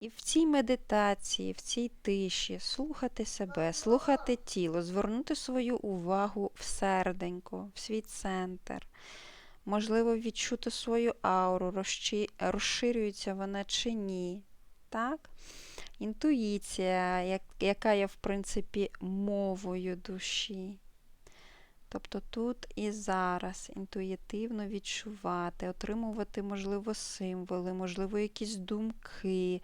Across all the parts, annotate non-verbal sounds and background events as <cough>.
І в цій медитації, в цій тиші слухати себе, слухати тіло, звернути свою увагу в серденько, в свій центр. Можливо, відчути свою ауру, розширюється вона чи ні. Так? Інтуїція, яка є, в принципі, мовою душі. Тобто тут і зараз інтуїтивно відчувати, отримувати, можливо, символи, можливо, якісь думки,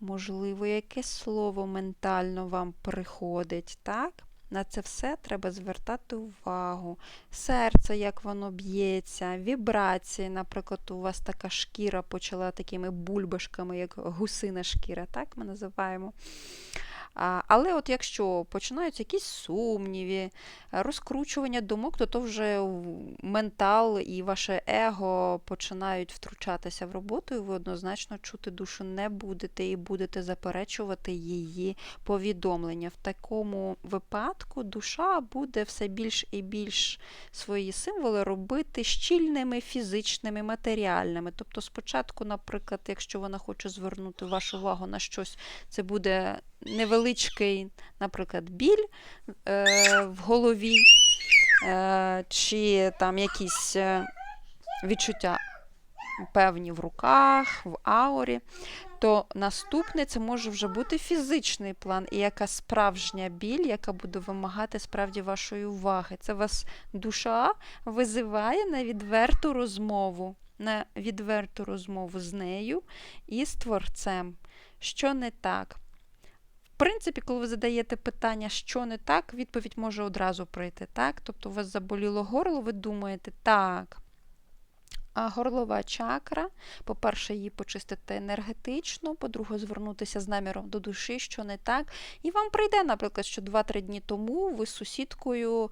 можливо, якесь слово ментально вам приходить. так? На це все треба звертати увагу. Серце, як воно б'ється, вібрації, наприклад, у вас така шкіра почала такими бульбашками, як гусина шкіра, так ми називаємо. Але от якщо починаються якісь сумніви, розкручування думок, то то вже ментал і ваше его починають втручатися в роботу, і ви однозначно чути душу не будете і будете заперечувати її повідомлення. В такому випадку душа буде все більш і більш свої символи робити щільними, фізичними, матеріальними. Тобто, спочатку, наприклад, якщо вона хоче звернути вашу увагу на щось, це буде невеличкий, наприклад, біль е, в голові, е, чи там якісь е, відчуття певні в руках, в аурі, то наступне це може вже бути фізичний план і яка справжня біль, яка буде вимагати справді вашої уваги. Це вас душа визиває на відверту розмову, на відверту розмову з нею і з творцем. Що не так? В принципі, коли ви задаєте питання, що не так, відповідь може одразу прийти. Так? Тобто у вас заболіло горло, ви думаєте, так. А горлова чакра, по-перше, її почистити енергетично, по-друге, звернутися з наміром до душі, що не так. І вам прийде, наприклад, що 2-3 дні тому ви з сусідкою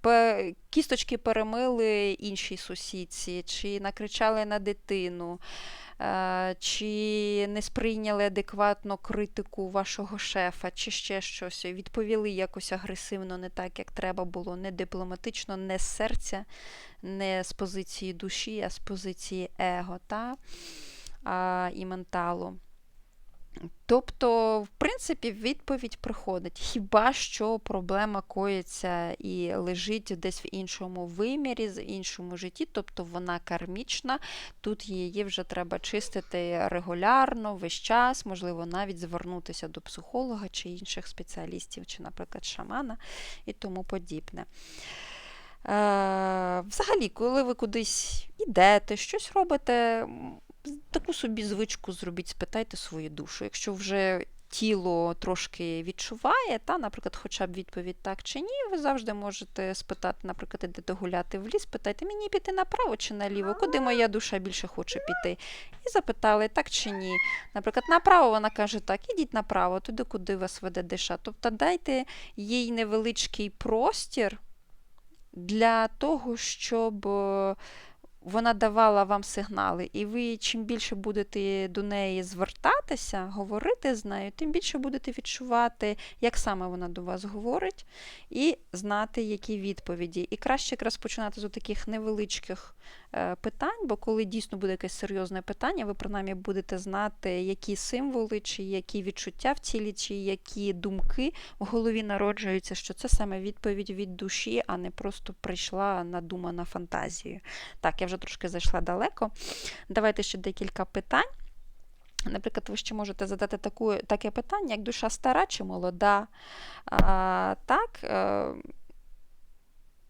пе- кісточки перемили іншій сусідці, чи накричали на дитину, чи не сприйняли адекватно критику вашого шефа, чи ще щось. Відповіли якось агресивно, не так, як треба було, не дипломатично, не з серця, не з позиції душі, а з позиції его та? а, і менталу. Тобто, в принципі, відповідь приходить. Хіба що проблема коїться і лежить десь в іншому вимірі, в іншому житті, тобто вона кармічна, тут її вже треба чистити регулярно, весь час, можливо, навіть звернутися до психолога чи інших спеціалістів, чи, наприклад, шамана і тому подібне. Е, Взагалі, коли ви кудись йдете, щось робите, таку собі звичку зробіть, спитайте свою душу. Якщо вже тіло трошки відчуває, та, наприклад, хоча б відповідь так чи ні, ви завжди можете спитати, наприклад, ідете гуляти в ліс, питайте, мені піти направо чи наліво, куди моя душа більше хоче піти. І запитали, так чи ні. Наприклад, направо вона каже, так, ідіть направо, туди, куди вас веде душа. Тобто дайте їй невеличкий простір для того, щоб вона давала вам сигнали, і ви чим більше будете до неї звертатися, говорити з нею, тим більше будете відчувати, як саме вона до вас говорить, і знати, які відповіді. І краще якраз починати з таких невеличких е, питань, бо коли дійсно буде якесь серйозне питання, ви принаймні будете знати, які символи, чи які відчуття в тілі, чи які думки в голові народжуються, що це саме відповідь від душі, а не просто прийшла надумана фантазією. Так, я вже трошки зайшла далеко. Давайте ще декілька питань. Наприклад, ви ще можете задати таку, таке питання, як душа стара чи молода. А, так, е,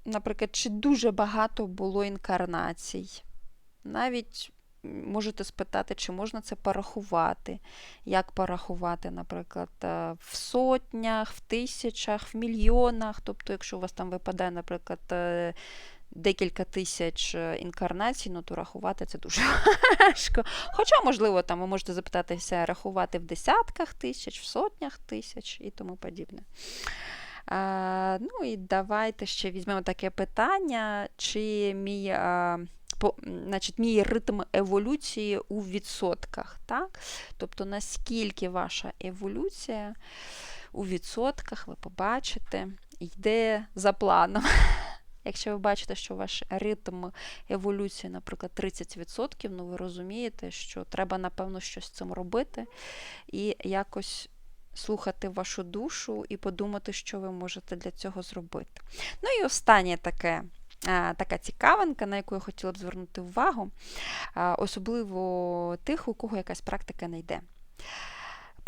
наприклад, чи дуже багато було інкарнацій? Навіть можете спитати, чи можна це порахувати. Як порахувати, наприклад, е, в сотнях, в тисячах, в мільйонах. Тобто, якщо у вас там випадає, наприклад, е, декілька тисяч е, інкарнацій, ну то рахувати це дуже <laughs> важко. Хоча, можливо, там ви можете запитатися, рахувати в десятках тисяч, в сотнях тисяч і тому подібне. А, ну і давайте ще візьмемо таке питання, чи мій, а, по, значить, мій ритм еволюції у відсотках. Так? Тобто, наскільки ваша еволюція у відсотках, ви побачите, йде за планом. Якщо ви бачите, що ваш ритм еволюції, наприклад, 30%, ну ви розумієте, що треба, напевно, щось з цим робити і якось слухати вашу душу і подумати, що ви можете для цього зробити. Ну і останнє таке. Така цікавинка, на яку я хотіла б звернути увагу, особливо тих, у кого якась практика не йде.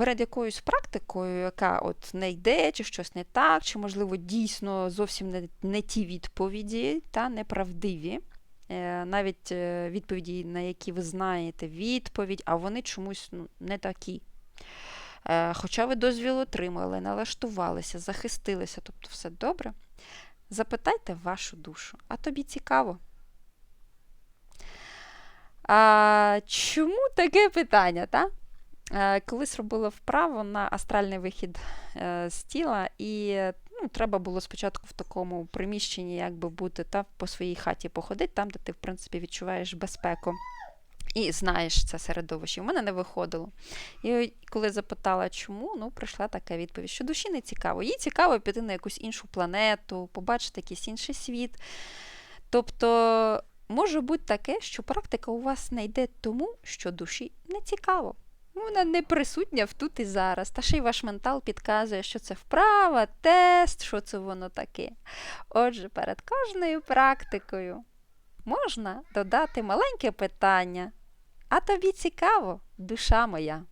Перед якоюсь практикою, яка от не йде, чи щось не так, чи, можливо, дійсно зовсім не, не ті відповіді, та неправдиві, е, навіть е, відповіді, на які ви знаєте відповідь, а вони чомусь ну, не такі. Е, Хоча ви дозвіл отримали, налаштувалися, захистилися, тобто все добре. Запитайте вашу душу, а тобі цікаво. А, Чому таке питання? Та? Е, Колись робила вправу на астральний вихід е, з тіла, і ну, треба було спочатку в такому приміщенні якби бути та по своїй хаті походити, там, де ти, в принципі, відчуваєш безпеку. І знаєш це середовище. У мене не виходило. І коли запитала, чому, ну, прийшла така відповідь, що душі не цікаво. Їй цікаво піти на якусь іншу планету, побачити якийсь інший світ. Тобто, може бути таке, що практика у вас не йде тому, що душі не цікаво. Вона не присутня в тут і зараз. Та ще й ваш ментал підказує, що це вправа, тест, що це воно таке. Отже, перед кожною практикою можна додати маленьке питання. А тобі цікаво, душа моя.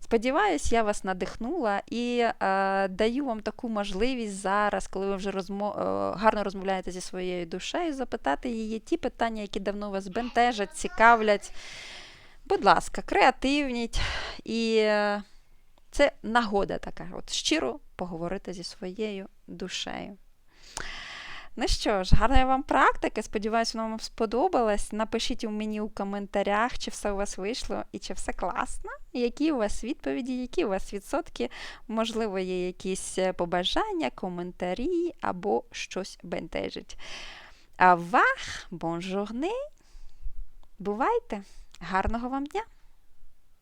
Сподіваюсь, я вас надихнула і е, даю вам таку можливість зараз, коли ви вже розмо... е, гарно розмовляєте зі своєю душею, запитати її ті питання, які давно вас бентежать, цікавлять. Будь ласка, креативніть. І е, це нагода така, от щиро поговорити зі своєю душею. Ну що ж, гарної вам практики. Сподіваюся, вона вам сподобалась. Напишіть у мені у коментарях, чи все у вас вийшло і чи все класно, які у вас відповіді, які у вас відсотки. Можливо, є якісь е, побажання, коментарі або щось бентежить. А вах, бонжурни! Бувайте! Гарного вам дня!